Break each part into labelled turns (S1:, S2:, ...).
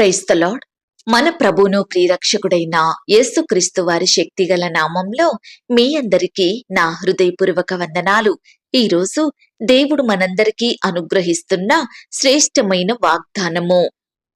S1: క్రైస్తలాడ్ మన ప్రభును ప్రియరక్షకుడైన యేసుక్రీస్తు వారి శక్తిగల నామంలో మీ అందరికీ నా హృదయపూర్వక వందనాలు. ఈ రోజు దేవుడు మనందరికీ అనుగ్రహిస్తున్న శ్రేష్టమైన వాగ్దానము.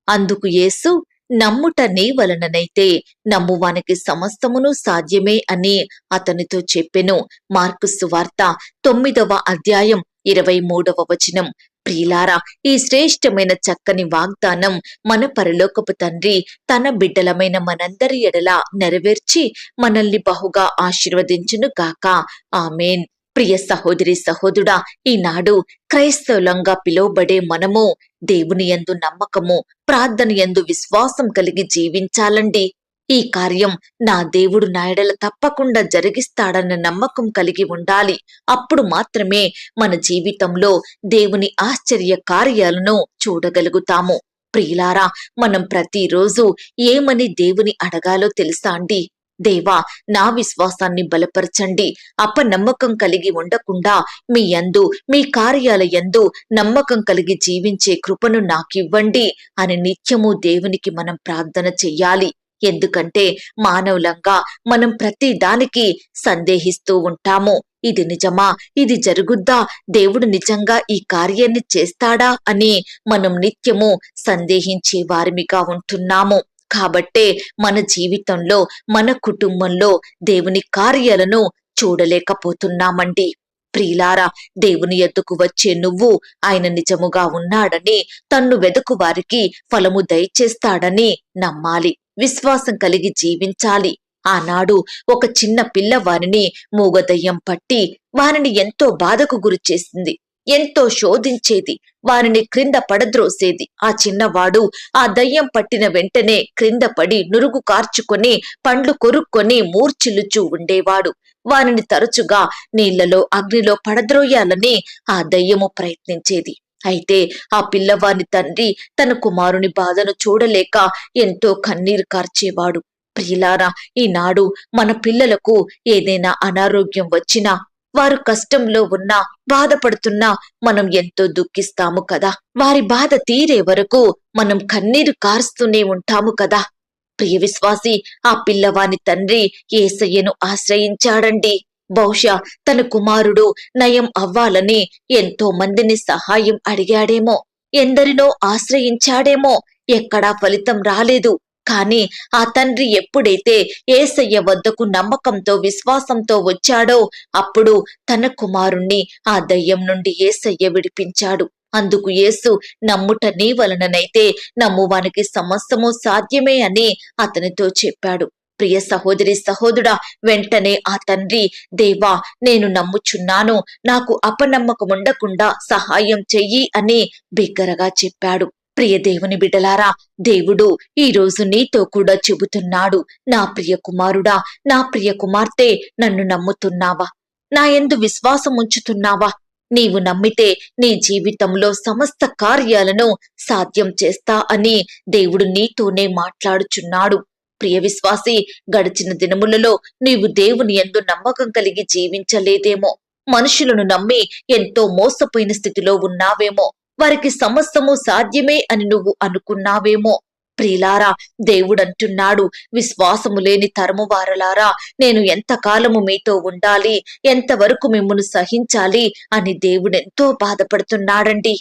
S1: అందుకు యేసు నమ్ముట నీ వలననైతే నమ్మువానికి సమస్తమును సాధ్యమే అని అతనితో చెప్పెను. మార్కుసు వార్త తొమ్మిదవ అధ్యాయం ఇరవై మూడవ వచనం. ప్రియులారా ఈ శ్రేష్టమైన చక్కని వాగ్దానం మన పరలోకపు తండ్రి తన బిడ్డలమైన మనందరి ఎడల నెరవేర్చి మనల్ని బహుగా ఆశీర్వదించును గాక. ఆమెన్. ప్రియ సహోదరి సహోదరుడా ఈనాడు క్రైస్తవులంగా పిలువబడే మనము దేవుని యందు నమ్మకము ప్రార్థన యందు విశ్వాసం కలిగి జీవించాలండి. ఈ కార్యం నా దేవుడు నాయడల తప్పకుండా జరిగిస్తాడన్న నమ్మకం కలిగి ఉండాలి. అప్పుడు మాత్రమే మన జీవితంలో దేవుని ఆశ్చర్య కార్యాలను చూడగలుగుతాము. ప్రియులారా మనం ప్రతిరోజు ఏమని దేవుని అడగాలో తెలుసా అండి? దేవా నా విశ్వాసాన్ని బలపరచండి. అపనమ్మకం కలిగి ఉండకుండా మీ యందు మీ కార్యాల యందు నమ్మకం కలిగి జీవించే కృపను నాకివ్వండి అని నిత్యము దేవునికి మనం ప్రార్థన చెయ్యాలి. ఎందుకంటే మానవులంగా మనం ప్రతి దానికి సందేహిస్తూ ఉంటాము. ఇది నిజమా? ఇది జరుగుద్దా? దేవుడు నిజంగా ఈ కార్యాన్ని చేస్తాడా అని మనం నిత్యము సందేహించే వారిమిగా ఉంటున్నాము. కాబట్టే మన జీవితంలో మన కుటుంబంలో దేవుని కార్యాలను చూడలేకపోతున్నామండి. ప్రియులారా దేవుని ఎద్దుకు వచ్చే నువ్వు ఆయన నిజముగా ఉన్నాడని తన్ను వెదుకు వారికి ఫలము దయచేస్తాడని నమ్మాలి. విశ్వాసం కలిగి జీవించాలి. ఆనాడు ఒక చిన్న పిల్ల వారిని మూగదయ్యం పట్టి వారిని ఎంతో బాధకు గురి చేసింది. ఎంతో శోధించేది. వారిని క్రింద పడద్రోసేది. ఆ చిన్నవాడు ఆ దయ్యం పట్టిన వెంటనే క్రింద పడి నురుగు కార్చుకొని పండ్లు కొరుక్కొని మూర్చిల్లుచూ ఉండేవాడు. వారిని తరచుగా నీళ్ళలో అగ్నిలో పడద్రోయాలని ఆ దయ్యము ప్రయత్నించేది. అయితే ఆ పిల్లవాని తండ్రి తన కుమారుని బాధను చూడలేక ఎంతో కన్నీరు కార్చేవాడు. ప్రియులారా ఈనాడు మన పిల్లలకు ఏదైనా అనారోగ్యం వచ్చినా వారు కష్టంలో ఉన్నా బాధపడుతున్నా మనం ఎంతో దుఃఖిస్తాము కదా. వారి బాధ తీరే వరకు మనం కన్నీరు కారుస్తూనే ఉంటాము కదా. ప్రియ విశ్వాసి ఆ పిల్లవాని తండ్రి ఏసయ్యను ఆశ్రయించాడండి. బహుశా తన కుమారుడు నయం అవ్వాలని ఎంతో మందిని సహాయం అడిగాడేమో ఎందరినో ఆశ్రయించాడేమో ఎక్కడా ఫలితం రాలేదు. కాని ఆ తండ్రి ఎప్పుడైతే ఏసయ్య వద్దకు నమ్మకంతో విశ్వాసంతో వచ్చాడో అప్పుడు తన కుమారుణ్ణి ఆ దయ్యం నుండి ఏసయ్య విడిపించాడు. అందుకు యేసు నమ్ముట నీ వలననైతే నమ్మువానికి సమస్తము సాధ్యమే అని అతనితో చెప్పాడు. ప్రియ సహోదరి సహోదరుడా వెంటనే ఆ తండ్రి దేవా నేను నమ్ముచున్నాను. నాకు అపనమ్మకం ఉండకుండా సహాయం చెయ్యి అని బిగ్గరగా చెప్పాడు. ప్రియ దేవుని బిడ్డలారా దేవుడు ఈ రోజు నీతో కూడా చెబుతున్నాడు. నా ప్రియ కుమారుడా నా ప్రియ కుమార్తె నన్ను నమ్ముతున్నావా? నా ఎందు విశ్వాసం ఉంచుతున్నావా? నీవు నమ్మితే నీ జీవితంలో సమస్త కార్యాలను సాధ్యం చేస్తా అని దేవుడు నీతోనే మాట్లాడుచున్నాడు. ప్రియ విశ్వాసి గడిచిన దినములలో నీవు దేవుని ఎందు నమ్మకం కలిగి జీవించలేదేమో. మనుషులను నమ్మి ఎంతో మోసపోయిన స్థితిలో ఉన్నావేమో. వారికి సమస్తము సాధ్యమే అని నువ్వు అనుకున్నావేమో. ప్రియులారా దేవుడంటున్నాడు విశ్వాసము లేని తరము వారలారా నేను ఎంతకాలము మీతో ఉండాలి ఎంతవరకు మిమ్మల్ని సహించాలి అని దేవుడెంతో బాధపడుతున్నాడండి.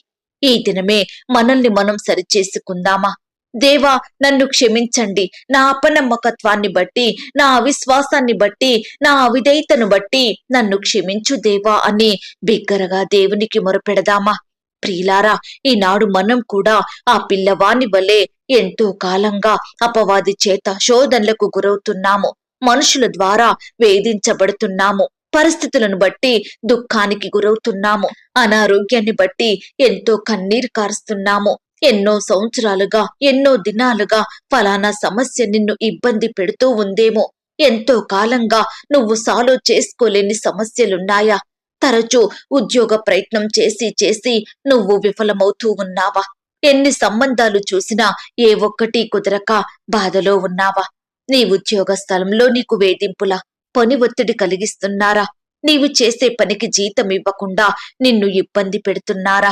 S1: ఈ దినమే మనల్ని మనం సరిచేసుకుందామా? దేవా నన్ను క్షమించండి. నా అపనమ్మకత్వాన్ని బట్టి నా అవిశ్వాసాన్ని బట్టి నా అవిధేయతను బట్టి నన్ను క్షమించు దేవా అని బిగ్గరగా దేవునికి మొరపెడదామా? ప్రియులారా ఈనాడు మనం కూడా ఆ పిల్లవాని వలె ఎంతో కాలంగా అపవాది చేత శోధనలకు గురవుతున్నాము. మనుషుల ద్వారా వేధించబడుతున్నాము. పరిస్థితులను బట్టి దుఃఖానికి గురవుతున్నాము. అనారోగ్యాన్ని బట్టి ఎంతో కన్నీరు కారుస్తున్నాము. ఎన్నో సంవత్సరాలుగా ఎన్నో దినాలుగా ఫలానా సమస్య నిన్ను ఇబ్బంది పెడుతూ ఉందేమో. ఎంతో కాలంగా నువ్వు సాల్వ్ చేసుకోలేని సమస్యలున్నాయా? తరచూ ఉద్యోగ ప్రయత్నం చేసి చేసి నువ్వు విఫలమవుతూ ఉన్నావా? ఎన్ని సంబంధాలు చూసినా ఏ ఒక్కటి కుదరక బాధలో ఉన్నావా? నీ ఉద్యోగ స్థలంలో నీకు వేధింపులా పని ఒత్తిడి కలిగిస్తున్నారా? నీవు చేసే పనికి జీతం ఇవ్వకుండా నిన్ను ఇబ్బంది పెడుతున్నారా?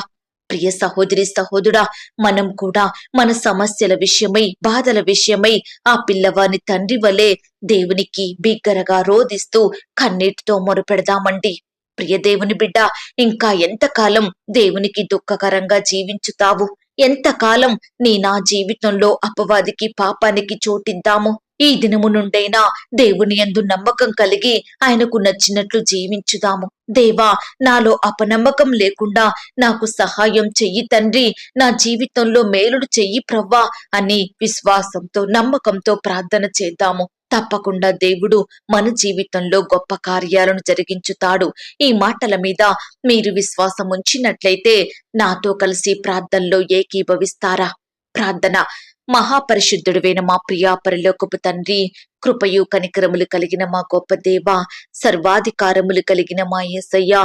S1: ప్రియ సహోదరి సహోదరుడా మనం కూడా మన సమస్యల విషయమై బాధల విషయమై ఆ పిల్లవాని తండ్రి వలె దేవునికి బిగ్గరగా రోదిస్తూ కన్నీటితో మొరుపెడదామండి. ప్రియ దేవుని బిడ్డ ఇంకా ఎంతకాలం దేవునికి దుఃఖకరంగా జీవించుతావు? ఎంతకాలం నీ నా జీవితంలో అపవాదికి పాపానికి చోటిద్దాము? ఈ దినము నుండైనా దేవుని యందు నమ్మకం కలిగి ఆయనకు నచ్చినట్లు జీవించుదాము. దేవా నాలో అపనమ్మకం లేకుండా నాకు సహాయం చెయ్యి తండ్రి. నా జీవితంలో మేలుడు చెయ్యి ప్రవ్వా అని విశ్వాసంతో నమ్మకంతో ప్రార్థన చేద్దాము. తప్పకుండా దేవుడు మన జీవితంలో గొప్ప కార్యాలను జరిగించుతాడు. ఈ మాటల మీద మీరు విశ్వాసం ఉంచినట్లయితే నాతో కలిసి ప్రార్థనలో ఏకీభవిస్తారా? ప్రార్థన మహాపరిశుద్ధుడువైన మా ప్రియా పరిలోకపు తండ్రి కృపయు కనికరములు కలిగిన మా గొప్ప దేవ సర్వాధికారములు కలిగిన మా యేసయ్య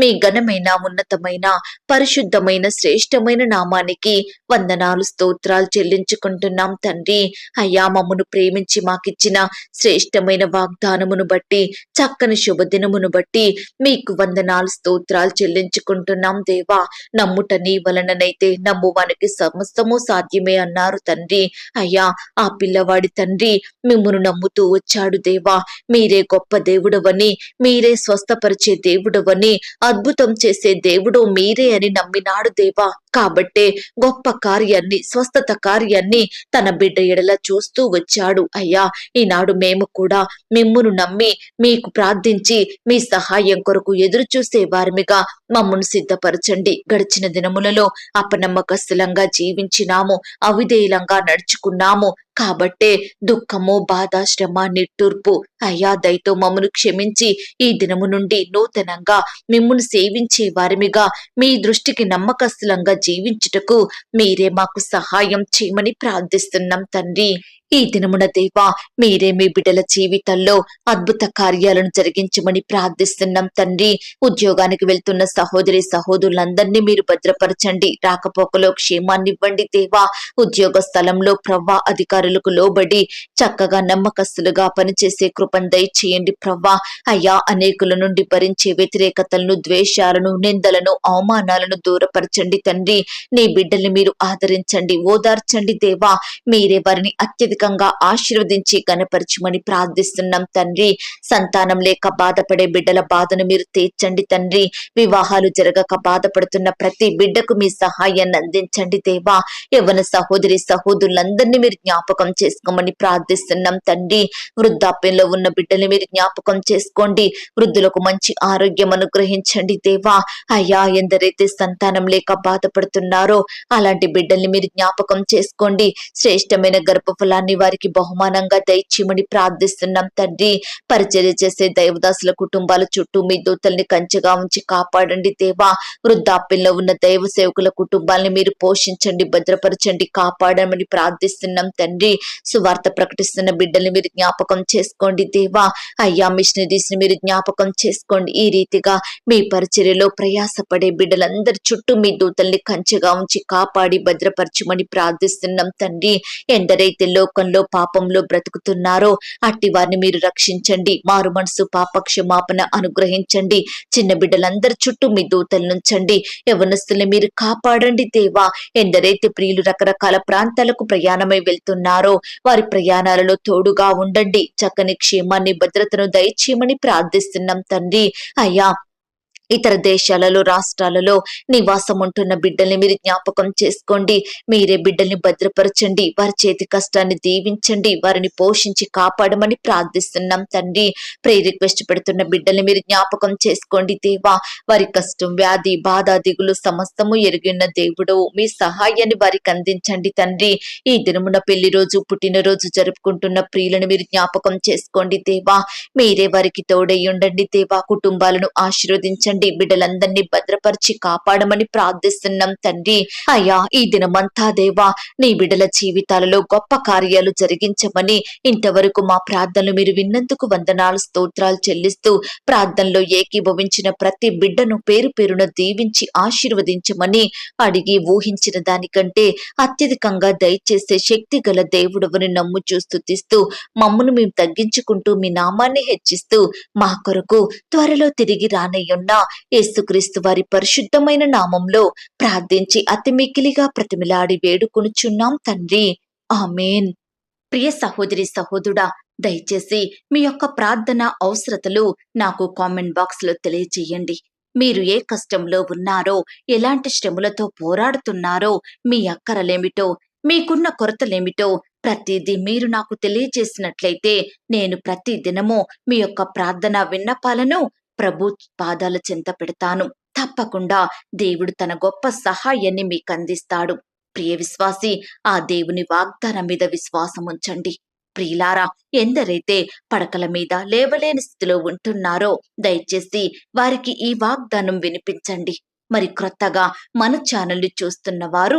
S1: మీ ఘనమైన ఉన్నతమైన పరిశుద్ధమైన శ్రేష్టమైన నామానికి వందనాలు స్తోత్రాలు చెల్లించుకుంటున్నాం తండ్రి. అయ్యా మమ్మను ప్రేమించి మాకిచ్చిన శ్రేష్టమైన వాగ్దానమును బట్టి చక్కని శుభదినమును బట్టి మీకు వందనాలు స్తోత్రాలు చెల్లించుకుంటున్నాం దేవా. నమ్ముట నీ వలననైతే నమ్మువానికి సమస్తము సాధ్యమే అన్నారు తండ్రి. అయ్యా ఆ పిల్లవాడి తండ్రి మిమ్మను నమ్ము నమ్ముతూ వచ్చాడు దేవా. మీరే గొప్ప దేవుడవని మీరే స్వస్థపరిచే దేవుడవని అద్భుతం చేసే దేవుడు మీరే అని నమ్మినాడు దేవా. కాబట్టే గొప్ప కార్యాన్ని స్వస్థత కార్యాన్ని తన బిడ్డ ఎడల చూస్తూ వచ్చాడు. అయ్యా ఈనాడు మేము కూడా మిమ్మును నమ్మి మీకు ప్రార్థించి మీ సహాయం కొరకు ఎదురు చూసే వారిమిగా మమ్మను సిద్ధపరచండి. గడిచిన దినములలో అపనమ్మకస్తులంగా జీవించినాము అవిధేయులంగా నడుచుకున్నాము. కాబట్టే దుఃఖము బాధ శ్రమ నిట్టూర్పు అయ్యా దయతో మమ్మను క్షమించి ఈ దినము నుండి నూతనంగా మిమ్మును సేవించే వారిమిగా మీ దృష్టికి నమ్మకస్తులంగా జీవించుటకు మీరే మాకు సహాయం చేయమని ప్రార్థిస్తున్నాం తండ్రి. ఈ దినమున దేవా మీరే మీ బిడ్డల జీవితంలో అద్భుత కార్యాలను జరిగించమని ప్రార్థిస్తున్నాం తండ్రి. ఉద్యోగానికి వెళ్తున్న సహోదరి సహోదరులందరినీ మీరు భద్రపరచండి. రాకపోకలో క్షేమాన్ని ఇవ్వండి దేవా. ఉద్యోగ స్థలంలో ప్రవ్వా అధికారులకు లోబడి చక్కగా నమ్మకస్తులుగా పనిచేసే కృపను దయచేయండి ప్రవ్వా. అయ్యా అనేకుల నుండి భరించే వ్యతిరేకతలను ద్వేషాలను నిందలను అవమానాలను దూరపరచండి తండ్రి. నీ బిడ్డల్ని మీరు ఆదరించండి ఓదార్చండి దేవా. మీరే వారిని అత్యధికంగా ఆశీర్వదించి కనపరచమని ప్రార్థిస్తున్నాం తండ్రి. సంతానం లేక బాధపడే బిడ్డల బాధను మీరు తీర్చండి తండ్రి. వివాహాలు జరగక బాధపడుతున్న ప్రతి బిడ్డకు మీ సహాయాన్ని అందించండి దేవా. యవన సహోదరి సహోదరులందరినీ మీరు జ్ఞాపకం చేసుకోమని ప్రార్థిస్తున్నాం తండ్రి. వృద్ధాప్యంలో ఉన్న బిడ్డల్ని మీరు జ్ఞాపకం చేసుకోండి. వృద్ధులకు మంచి ఆరోగ్యం అనుగ్రహించండి దేవా. అయ్యా ఎందరైతే సంతానం లేక బాధపడుతున్నారో అలాంటి బిడ్డల్ని మీరు జ్ఞాపకం చేసుకోండి. శ్రేష్టమైన గర్భఫలాన్ని వారికి బహుమానంగా దయచిమని ప్రార్థిస్తున్నాం తండ్రి. పరిచర్య చేసే దైవదాసుల కుటుంబాల చుట్టూ మీ దూతల్ని కంచెగా ఉంచి కాపాడండి దేవా. వృద్ధాప్యంలో ఉన్న దైవ సేవకుల కుటుంబాల్ని మీరు పోషించండి భద్రపరచండి కాపాడమని ప్రార్థిస్తున్నాం తండ్రి. సువార్త ప్రకటిస్తున్న బిడ్డల్ని మీరు జ్ఞాపకం చేసుకోండి దేవా. అయ్యా మిషనరీస్ని మీరు జ్ఞాపకం చేసుకోండి. ఈ రీతిగా మీ పరిచర్యలో ప్రయాసపడే బిడ్డలందరి చుట్టూ మీ దూతల్ని కంచెగా ఉంచి కాపాడి భద్రపరచమని ప్రార్థిస్తున్నాం తండ్రి. ఎందరైతే లోకంలో పాపంలో బ్రతుకుతున్నారో అట్టి వారిని మీరు రక్షించండి. మారు మనసు పాపక్షమాపణ అనుగ్రహించండి. చిన్న బిడ్డలందరి చుట్టూ మీ దూతలనుంచండి యవనస్తుల్ని మీరు కాపాడండి దేవా. ఎందరైతే ప్రియులు రకరకాల ప్రాంతాలకు ప్రయాణమై వెళ్తున్నారో వారి ప్రయాణాలలో తోడుగా ఉండండి. చక్కని క్షేమాన్ని భద్రతను దయచేయమని ప్రార్థిస్తున్నాం తండ్రి. అయ్యా ఇతర దేశాలలో రాష్ట్రాలలో నివాసం ఉంటున్న బిడ్డల్ని మీరు జ్ఞాపకం చేసుకోండి. మీరే బిడ్డల్ని భద్రపరచండి. వారి చేతి కష్టాన్ని దీవించండి. వారిని పోషించి కాపాడమని ప్రార్థిస్తున్నాం తండ్రి. ప్రే రిక్వెస్ట్ పెడుతున్న బిడ్డల్ని మీరు జ్ఞాపకం చేసుకోండి దేవా. వారి కష్టం వ్యాధి బాధ దిగులు సమస్తము ఎరిగిన దేవుడు. మీ సహాయాన్ని వారికి అందించండి తండ్రి. ఈ దినమున పెళ్ళి రోజు పుట్టినరోజు జరుపుకుంటున్న ప్రియులను మీరు జ్ఞాపకం చేసుకోండి దేవా. మీరే వారికి తోడై ఉండండి దేవా. కుటుంబాలను ఆశీర్వదించండి. బిడ్డలందరినీ భద్రపరిచి కాపాడమని ప్రార్థిస్తున్నాం తండ్రి. అయ్యా ఈ దినమంతా దేవా నీ బిడ్డల జీవితాలలో గొప్ప కార్యాలు జరిగించమని ఇంతవరకు మా ప్రార్థనలు మీరు విన్నందుకు వందనాలు స్తోత్రాలు చెల్లిస్తూ ప్రార్థనలో ఏకీభవించిన ప్రతి బిడ్డను పేరు పేరున దీవించి ఆశీర్వదించమని అడిగి ఊహించిన దానికంటే అత్యధికంగా దయచేసే శక్తి గల దేవుడవని నమ్ము చూస్తూ తీస్తూ మమ్మను మేము తగ్గించుకుంటూ మీ నామాన్ని హెచ్చిస్తూ మా కొరకు త్వరలో తిరిగి రానయ్యున్న. యేసుక్రీస్తు వారి పరిశుద్ధమైన నామంలో ప్రార్థించి అతి మిక్కిలిగా ప్రతిమిలాడి వేడుకొనుచున్నాం తండ్రి. ఆమెన్. ప్రియ సహోదరి సహోదరుడా దయచేసి మీ యొక్క ప్రార్థన అవసరతలు నాకు కామెంట్ బాక్స్లో తెలియజేయండి. మీరు ఏ కష్టంలో ఉన్నారో ఎలాంటి శ్రమలతో పోరాడుతున్నారో మీ అక్కరలేమిటో మీకున్న కొరతలేమిటో ప్రతిదీ మీరు నాకు తెలియజేసినట్లయితే నేను ప్రతి దినము మీ యొక్క ప్రార్థన విన్నపాలను ప్రభు పాదాల చెంత పెడతాను. తప్పకుండా దేవుడు తన గొప్ప సహాయాన్ని మీకు అందిస్తాడు ప్రియ విశ్వాసి ఆ దేవుని వాగ్దానం మీద విశ్వాసం ఉంచండి ప్రియులారా ఎందరైతే పడకల మీద లేవలేని స్థితిలో ఉంటున్నారో దయచేసి వారికి ఈ వాగ్దానం వినిపించండి. మరి క్రొత్తగా మన ఛానల్ని చూస్తున్న వారు